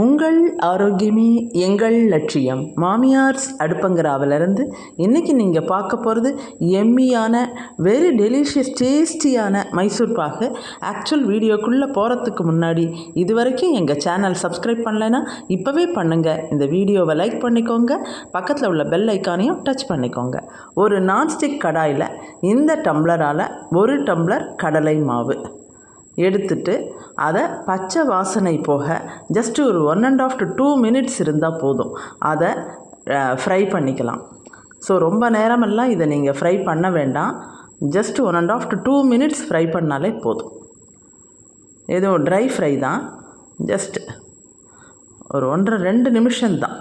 உங்கள் ஆரோக்கியமே எங்கள் லட்சியம். மாமியார்ஸ் அடுப்பங்கராவிலேருந்து இன்றைக்கி நீங்கள் பார்க்க போகிறது எம்மியான வெரி டெலிஷியஸ் டேஸ்டியான மைசூர் பாகு. ஆக்சுவல் வீடியோக்குள்ளே போகிறதுக்கு முன்னாடி இது வரைக்கும் எங்கள் சேனல் சப்ஸ்கிரைப் பண்ணலைன்னா இப்போவே பண்ணுங்கள் இந்த வீடியோவை லைக் பண்ணிக்கோங்க. பக்கத்தில் உள்ள பெல் ஐக்கானையும் டச் பண்ணிக்கோங்க. ஒரு நான்ஸ்டிக் கடாயில் இந்த டம்ளரால் ஒரு டம்ளர் கடலை மாவு. எடுத்துட்டு அதை பச்சை வாசனை போக ஜஸ்ட்டு ஒரு one and half to two minutes இருந்தால் போதும். அதை ஃப்ரை பண்ணிக்கலாம். ஸோ ரொம்ப நேரமெல்லாம் இதை நீங்கள் ஃப்ரை பண்ண வேண்டாம். Just one and half to two minutes fry பண்ணாலே போதும். எதுவும் ட்ரை ஃப்ரை தான். ஜஸ்ட் ஒரு ஒன்றரை ரெண்டு நிமிஷம்தான்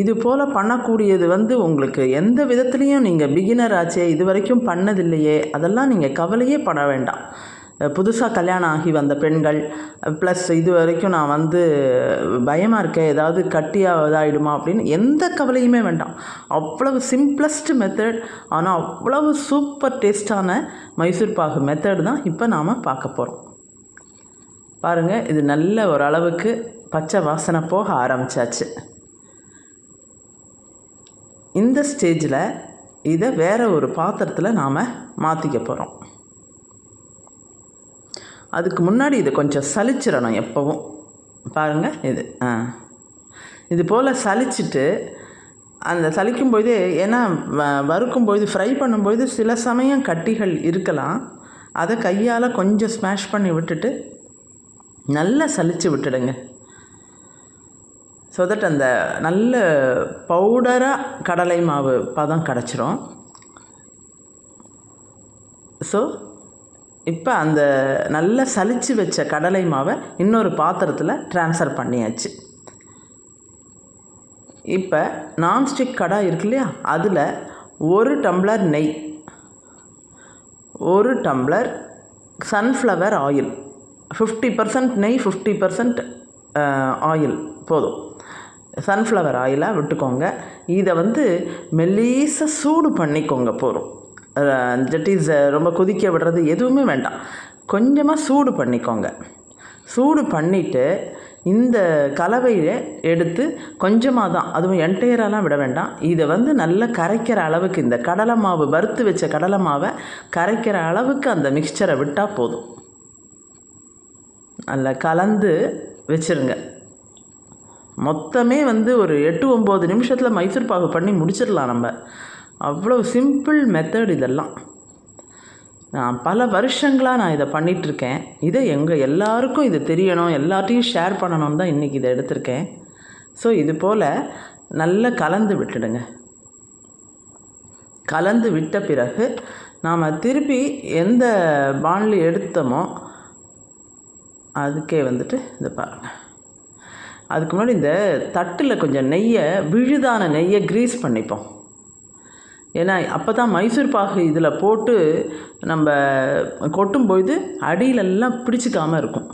இது போல் பண்ணக்கூடியது வந்து உங்களுக்கு எந்த விதத்துலேயும் நீங்கள் பிகினர் ஆச்சே இது வரைக்கும் பண்ணதில்லையே அதெல்லாம் நீங்கள் கவலையே பண்ண வேண்டாம். புதுசாக கல்யாணம் ஆகி வந்த பெண்கள் ப்ளஸ் இது வரைக்கும் நான் வந்து பயமாக இருக்கேன் ஏதாவது கட்டியாக இதாகிடுமா அப்படின்னு எந்த கவலையுமே வேண்டாம். அவ்வளவு சிம்பிளஸ்ட் மெத்தட் ஆனால் அவ்வளவு சூப்பர் டேஸ்டான மைசூர் பாகு மெத்தட் தான் இப்போ நாம் பார்க்க போகிறோம் பாருங்கள் இது நல்ல ஓரளவுக்கு பச்சை வாசனை போக ஆரம்பித்தாச்சு இந்த ஸ்டேஜில் இதை வேறு ஒரு பாத்திரத்தில் நாம் மாற்றிக்க போகிறோம் அதுக்கு முன்னாடி இதை கொஞ்சம் சலிச்சிடணும் எப்போவும். பாருங்கள் இது ஆ. இது போல் சலிச்சிட்டு அந்த சலிக்கும் பொழுது ஏன்னா வறுக்கும் பொழுது ஃப்ரை பண்ணும்பொழுது சில சமயம் கட்டிகள் இருக்கலாம். அதை கையால் கொஞ்சம் ஸ்மாஷ் பண்ணி விட்டுட்டு நல்லா சலித்து விட்டுடுங்க. ஸோ தட் அந்த நல்ல பவுடராக கடலை மாவு பதம் கிடச்சிரும் ஸோ இப்போ அந்த நல்ல சலித்து வச்ச கடலை மாவை இன்னொரு பாத்திரத்தில் ட்ரான்ஸ்ஃபர் பண்ணியாச்சு. இப்போ நான்ஸ்டிக் கடை இருக்கு இல்லையா? அதில் ஒரு டம்ளர் நெய் ஒரு tumbler sunflower oil fifty percent நெய் ஃபிஃப்டி பர்சன்ட் ஆயில் போதும். சன்ஃப்ளவர் ஆயிலாக விட்டுக்கோங்க. இதை வந்து மெல்லீச சூடு பண்ணிக்கோங்க போகிறோம் தட் இஸ் ரொம்ப கொதிக்க விடுறது எதுவுமே வேண்டாம். கொஞ்சமாக சூடு பண்ணிக்கோங்க. சூடு பண்ணிவிட்டு இந்த கலவையை எடுத்து கொஞ்சமாக தான் அதுவும் என்டையரெல்லாம் விட வேண்டாம். இதை வந்து நல்லா கரைக்கிற அளவுக்கு இந்த கடலை மாவு வறுத்து வச்ச கடலை மாவை கரைக்கிற அளவுக்கு அந்த மிக்சரை விட்டால் போதும். நல்லா கலந்து வச்சுருங்க. மொத்தமே வந்து ஒரு எட்டு ஒம்பது நிமிஷத்தில் மைசூர் பாகு பண்ணி முடிச்சிடலாம் நம்ம. அவ்வளோ சிம்பிள் மெத்தட் இதெல்லாம். நான் பல வருஷங்களாக நான் இதை பண்ணிகிட்ருக்கேன் இதை எங்கள் எல்லாருக்கும் இது தெரியணும் எல்லாத்தையும் ஷேர் பண்ணணும்னு தான் இன்றைக்கி இதை எடுத்திருக்கேன். ஸோ இது போல் நல்லா கலந்து விட்டுடுங்க. கலந்து விட்ட பிறகு நாம் திருப்பி எந்த பாண்டில் எடுத்தோமோ அதுக்கே வந்துட்டு இது பாருங்கள் அதுக்கு முன்னாடி இந்த தட்டில் கொஞ்சம் நெய்யை விழுதான நெய்யை க்ரீஸ் பண்ணிப்போம். ஏன்னா அப்போ தான் மைசூர் பாகு இதில் போட்டு நம்ம கொட்டும்பொழுது அடியிலெல்லாம் பிடிச்சிக்காமல் இருக்கும்.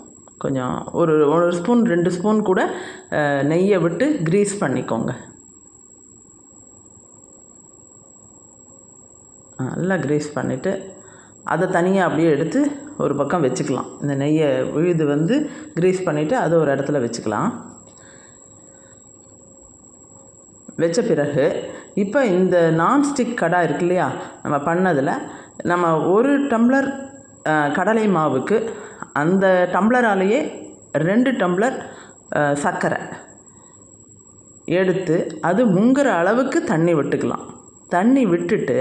கொஞ்சம் ஒரு ஒரு ஸ்பூன் ரெண்டு ஸ்பூன் கூட நெய்யை விட்டு க்ரீஸ் பண்ணிக்கோங்க. நல்லா க்ரீஸ் பண்ணிவிட்டு அதை தனியாக அப்படியே எடுத்து ஒரு பக்கம் வச்சுக்கலாம். இந்த நெய்யை விழுது வந்து க்ரீஸ் பண்ணிவிட்டு அதை ஒரு இடத்துல வச்சுக்கலாம். வச்ச பிறகு இப்போ இந்த நான்ஸ்டிக் கடை இருக்கு இல்லையா? நம்ம பண்ணதில் நம்ம ஒரு டம்ளர் கடலை மாவுக்கு அந்த டம்ளராலேயே ரெண்டு டம்ளர் சர்க்கரை எடுத்து அது முங்குற அளவுக்கு தண்ணி விட்டுக்கலாம். தண்ணி விட்டுட்டு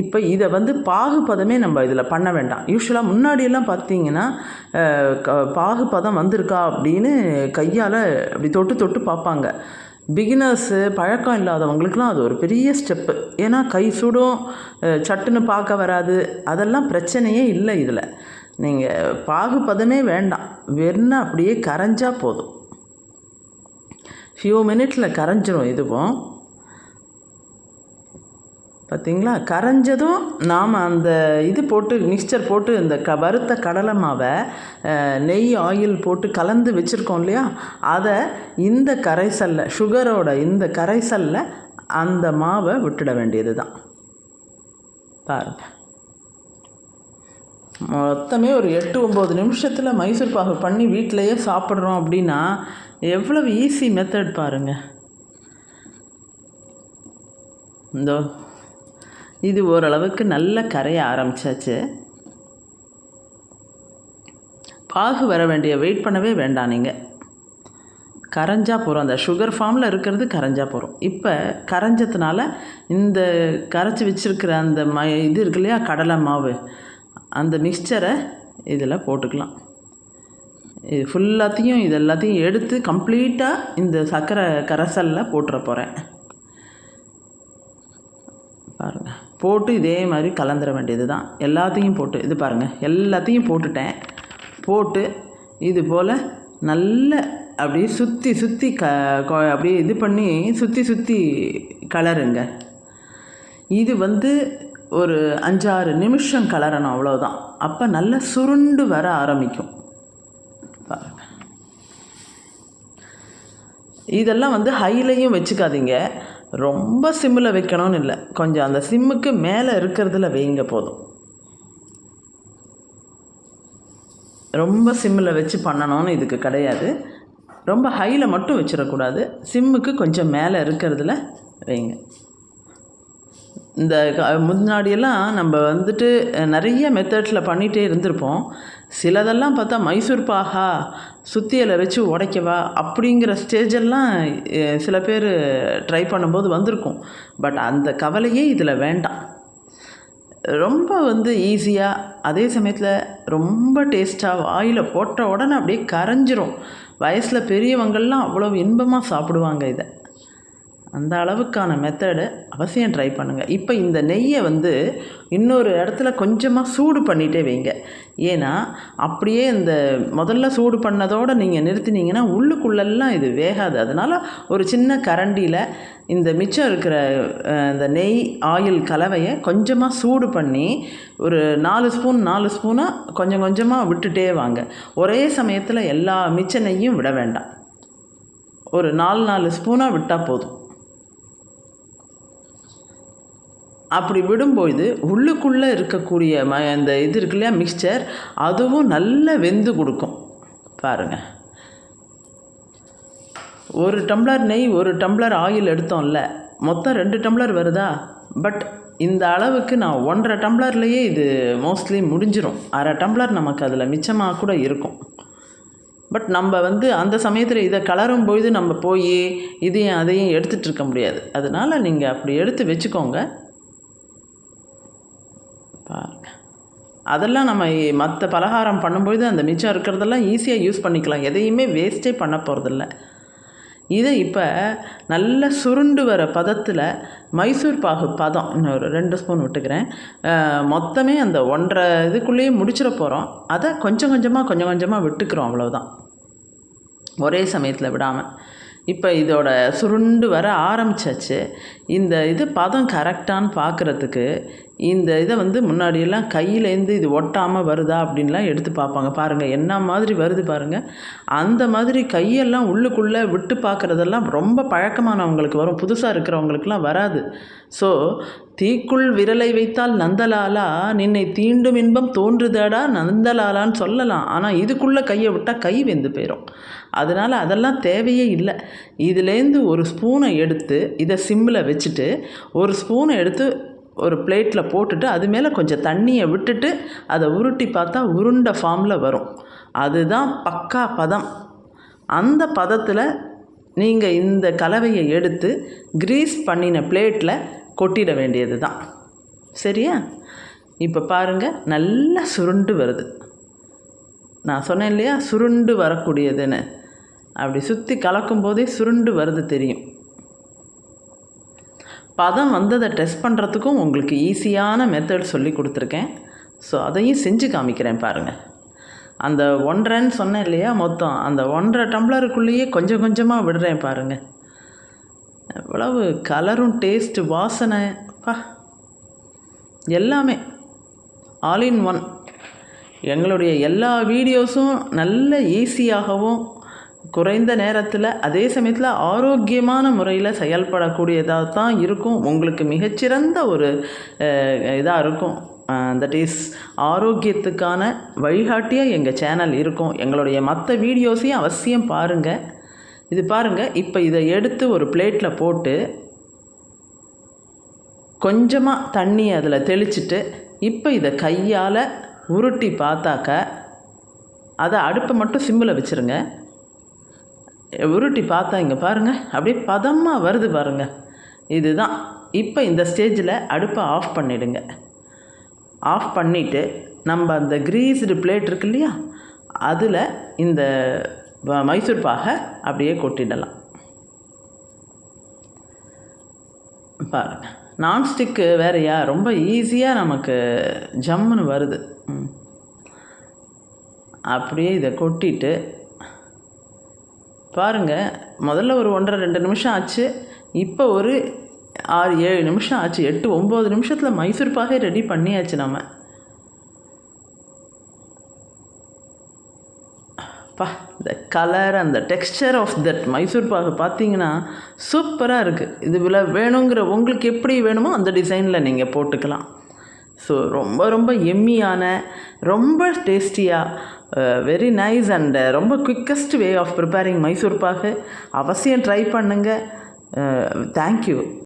இப்போ இதை வந்து பாகுபதமே நம்ம இதில் பண்ண வேண்டாம். யூஸ்வலாக முன்னாடியெல்லாம் பார்த்தீங்கன்னா பாகுபதம் வந்திருக்கா அப்படின்னு கையால் அப்படி தொட்டு தொட்டு பார்ப்பாங்க பிகினர்ஸு பழக்கம் இல்லாதவங்களுக்குலாம் அது ஒரு பெரிய ஸ்டெப்பு ஏன்னா கை சுடும் சட்டுன்னு பார்க்க வராது. அதெல்லாம் பிரச்சனையே இல்லை இதில். நீங்கள் பாகுபதமே வேண்டாம். வெறும் அப்படியே கரைஞ்சால் போதும். ஃபியூ மினிட்ஸில் கரைஞ்சிரும் இதுவும். பார்த்திங்களா கரைஞ்சதும் நாம் அந்த இது போட்டு மிக்சர் போட்டு இந்த க வறுத்த கடலை மாவை நெய் ஆயில் போட்டு கலந்து வச்சுருக்கோம் இல்லையா? அதை இந்த கரைசலில் சுகரோட இந்த கரைசலில் அந்த மாவை விட்டுட வேண்டியது தான் பாருங்கள் மொத்தமே ஒரு எட்டு ஒம்பது நிமிஷத்தில் மைசூர் பாகு பண்ணி வீட்டிலையே சாப்பிட்றோம் அப்படின்னா எவ்வளவு ஈஸி மெத்தட் பாருங்கள் இந்தோ. இது ஓரளவுக்கு நல்ல கரைய ஆரம்பிச்சாச்சு. பாகு வர வேண்டிய வெயிட் பண்ணவே வேண்டாம் நீங்கள் கரைஞ்சா போகிறோம் அந்த சுகர் ஃபார்மில் இருக்கிறது கரைஞ்சா போகிறோம் இப்போ கரைஞ்சதுனால இந்த கரைச்சி வச்சுருக்கிற அந்த ம இது இருக்கு இல்லையா கடலை மாவு அந்த மிக்சரை இதில் போட்டுக்கலாம். இது ஃபுல்லாத்தையும் இது எல்லாத்தையும் எடுத்து கம்ப்ளீட்டாக இந்த சர்க்கரை கரைசலில் போட்டுற போகிறேன் பாருங்கள் போட்டு இதே மாதிரி கலந்துட வேண்டியது தான் எல்லாத்தையும் போட்டு இது பாருங்கள் எல்லாத்தையும் போட்டுட்டேன். போட்டு இது போல் நல்ல அப்படியே சுற்றி சுற்றி க கொ- அப்படியே இது பண்ணி சுற்றி சுற்றி கலருங்க. இது வந்து ஒரு அஞ்சாறு நிமிஷம் கலரணும் அவ்வளோதான் அப்போ நல்லா சுருண்டு வர ஆரம்பிக்கும். இதெல்லாம் வந்து ஹைலையும் வச்சுக்காதீங்க. ரொம்ப சிம்மில் வைக்கணும்னு இல்லை. கொஞ்சம் அந்த சிம்முக்கு மேலே இருக்கிறதுல வைங்க போதும். ரொம்ப சிம்மில் வச்சு பண்ணணும்னு இதுக்கு கிடையாது. ரொம்ப ஹையில் மட்டும் வச்சிடக்கூடாது. சிம்முக்கு கொஞ்சம் மேலே இருக்கிறதுல வைங்க. இந்த க- முன்னாடியெல்லாம் நம்ம வந்துட்டு நிறைய மெத்தட்ஸில் பண்ணிகிட்டே இருந்திருப்போம். சிலதெல்லாம் பார்த்தா மைசூர் பாகா சுத்தியலை வச்சு உடைக்கவா அப்படிங்கிற ஸ்டேஜெல்லாம் சில பேர் ட்ரை பண்ணும்போது வந்திருக்கும். பட் அந்த கவலையே இதில் வேண்டாம். ரொம்ப வந்து ஈஸியாக அதே சமயத்தில் ரொம்ப டேஸ்ட்டாக வாயில் போட்ட உடனே அப்படியே கரைஞ்சிரும். வயசில் பெரியவங்கள்லாம் அவ்வளோ இன்பமாக சாப்பிடுவாங்க இதை. அந்த அளவுக்கான மெத்தடு அவசியம் ட்ரை பண்ணுங்கள் இப்போ இந்த நெய்யை வந்து இன்னொரு இடத்துல கொஞ்சமாக சூடு பண்ணிகிட்டே வைங்க. ஏன்னா அப்படியே இந்த முதல்ல சூடு பண்ணதோடு நீங்கள் நிறுத்தினீங்கன்னா உள்ளுக்குள்ளெல்லாம் இது வேகாது. அதனால் ஒரு சின்ன கரண்டியில் இந்த மிச்சம் இருக்கிற இந்த நெய் ஆயில் கலவையை கொஞ்சமாக சூடு பண்ணி ஒரு நாலு ஸ்பூன் நாலு ஸ்பூனாக கொஞ்சம் கொஞ்சமாக விட்டுட்டே வாங்க. ஒரே சமயத்தில் எல்லா மிச்ச நெய்யும் விட வேண்டாம். ஒரு நாலு நாலு ஸ்பூனாக விட்டால் போதும். அப்படி விடும்பொழுது உள்ளுக்குள்ளே இருக்கக்கூடிய ம அந்த இது இருக்கு இல்லையா மிக்சர் அதுவும் நல்ல வெந்து கொடுக்கும். பாருங்கள் ஒரு டம்ளர் நெய் ஒரு டம்ளர் ஆயில் எடுத்தோம்ல மொத்தம் ரெண்டு டம்ளர் வருதா? பட் இந்த அளவுக்கு நான் ஒன்றரை டம்ளர்லேயே இது மோஸ்ட்லி முடிஞ்சிடும் அரை டம்ளர் நமக்கு அதில் மிச்சமாக கூட இருக்கும். பட் நம்ம வந்து அந்த சமயத்தில் இதை கலரும் பொழுது நம்ம போய் இதையும் அதையும் எடுத்துகிட்டு இருக்க முடியாது. அதனால் நீங்கள் அப்படி எடுத்து வச்சுக்கோங்க. பாருங்க. அதெல்லாம் நம்ம மற்ற பலகாரம் பண்ணும்பொழுது அந்த மிச்சம் இருக்கிறதெல்லாம் ஈஸியாக யூஸ் பண்ணிக்கலாம். எதையுமே வேஸ்ட்டே பண்ண போகிறதில்ல இதை இப்போ நல்ல சுருண்டு வர பதத்தில் மைசூர் பாகு பதம் இன்னொரு ரெண்டு ஸ்பூன் விட்டுக்கிறேன். மொத்தமே அந்த ஒன்றரை இதுக்குள்ளேயே முடிச்சிட போகிறோம் அதை கொஞ்சம் கொஞ்சமாக கொஞ்சம் கொஞ்சமாக விட்டுக்கிறோம் அவ்வளோதான் ஒரே சமயத்தில் விடாமல் இப்போ இதோட சுருண்டு வர ஆரம்பிச்சாச்சு. இந்த இது பதம் கரெக்டான்னு பார்க்குறதுக்கு இந்த இதை வந்து முன்னாடியெல்லாம் கையிலேருந்து இது ஒட்டாமல் வருதா அப்படின்லாம் எடுத்து பார்ப்பாங்க. பாருங்கள் என்ன மாதிரி வருது பாருங்கள் அந்த மாதிரி கையெல்லாம் உள்ளுக்குள்ளே விட்டு பார்க்குறதெல்லாம் ரொம்ப பழக்கமானவங்களுக்கு வரும். புதுசாக இருக்கிறவங்களுக்குலாம் வராது. ஸோ தீக்குள் விரலை வைத்தால் நந்தலாலா நின்னை தீண்டும் இன்பம் தோன்றுதடா நந்தலாலான்னு சொல்லலாம். ஆனால் இதுக்குள்ளே கையை விட்டால் கை வெந்து போயிடும் அதனால் அதெல்லாம் தேவையே இல்லை. இதுலேருந்து ஒரு ஸ்பூனை எடுத்து இதை சிம்மில் வச்சுட்டு ஒரு ஸ்பூனை எடுத்து ஒரு பிளேட்டில் போட்டுட்டு அது மேலே கொஞ்சம் தண்ணியை விட்டுட்டு அதை உருட்டி பார்த்தா உருண்டை ஃபார்மில் வரும். அதுதான் பக்கா பதம். அந்த பதத்தில் நீங்கள் இந்த கலவையை எடுத்து கிரீஸ் பண்ணின பிளேட்டில் கொட்டிட வேண்டியது தான் சரியா? இப்போ பாருங்கள் நல்லா சுருண்டு வருது. நான் சொன்னேன் இல்லையா? சுருண்டு வரக்கூடியதுன்னு. அப்படி சுற்றி கலக்கும் போதே சுருண்டு வருது தெரியும். பதம் வந்ததை டெஸ்ட் பண்ணுறதுக்கும் உங்களுக்கு ஈஸியான மெத்தட் சொல்லி கொடுத்துருக்கேன். ஸோ அதையும் செஞ்சு காமிக்கிறேன் பாருங்கள் அந்த ஒன்றரைன்னு சொன்னேன் இல்லையா? மொத்தம் அந்த ஒன்றரை டம்ளருக்குள்ளேயே கொஞ்சம் கொஞ்சமாக விடுறேன் பாருங்கள் எவ்வளவு கலரும் டேஸ்ட்டு வாசனை. பா. எல்லாமே. ஆல் இன் ஒன் எங்களுடைய எல்லா வீடியோஸும் நல்ல ஈஸியாகவும் குறைந்த நேரத்தில் அதே சமயத்தில் ஆரோக்கியமான முறையில் செயல்படக்கூடியதாக தான் இருக்கும். உங்களுக்கு மிகச்சிறந்த ஒரு இதாக இருக்கும். தட் இஸ் ஆரோக்கியத்துக்கான வழிகாட்டியாக எங்கள் சேனல் இருக்கும். எங்களுடைய மற்ற வீடியோஸையும் அவசியம் பாருங்கள் இது பாருங்கள் இப்போ இதை எடுத்து ஒரு பிளேட்டில் போட்டு கொஞ்சமாக தண்ணி அதில் தெளிச்சிட்டு இப்போ இதை கையால் உருட்டி பார்த்தாக்க அதை அடுப்பை மட்டும் சிம்மில் வச்சுருங்க. உருட்டி பார்த்தா இங்கே பாருங்கள் அப்படியே பதமாக வருது பாருங்கள் இதுதான். இப்போ இந்த ஸ்டேஜில் அடுப்பை ஆஃப் பண்ணிடுங்க. ஆஃப் பண்ணிவிட்டு நம்ம அந்த கிரீஸ்டு பிளேட் இருக்கு இல்லையா அதில் இந்த மைசூர் பாகை அப்படியே கொட்டிடலாம். பாருங்கள் நான்ஸ்டிக்கு வேறயா ரொம்ப ஈஸியாக நமக்கு ஜம்முன்னு வருது. ம். அப்படியே இதை கொட்டிட்டு பாருங்க முதல்ல ஒரு ஒன்றரை ரெண்டு நிமிஷம் ஆச்சு. இப்போ ஒரு ஆறு ஏழு நிமிஷம் ஆச்சு. எட்டு ஒம்பது நிமிஷத்தில் மைசூர் பாகை ரெடி பண்ணியாச்சு நம்ம பா இந்த கலர் அந்த texture of that Mysore pak பார்த்தீங்கன்னா சூப்பராக இருக்குது இது வேணுங்கிற உங்களுக்கு எப்படி வேணுமோ அந்த டிசைனில் நீங்கள் போட்டுக்கலாம். ஸோ ரொம்ப ரொம்ப எம்மியான ரொம்ப டேஸ்டியாக வெரி நைஸ் அண்ட் ரொம்ப quickest way of preparing Mysore pak. அவசியம் ட்ரை பண்ணுங்கள் தேங்க்யூ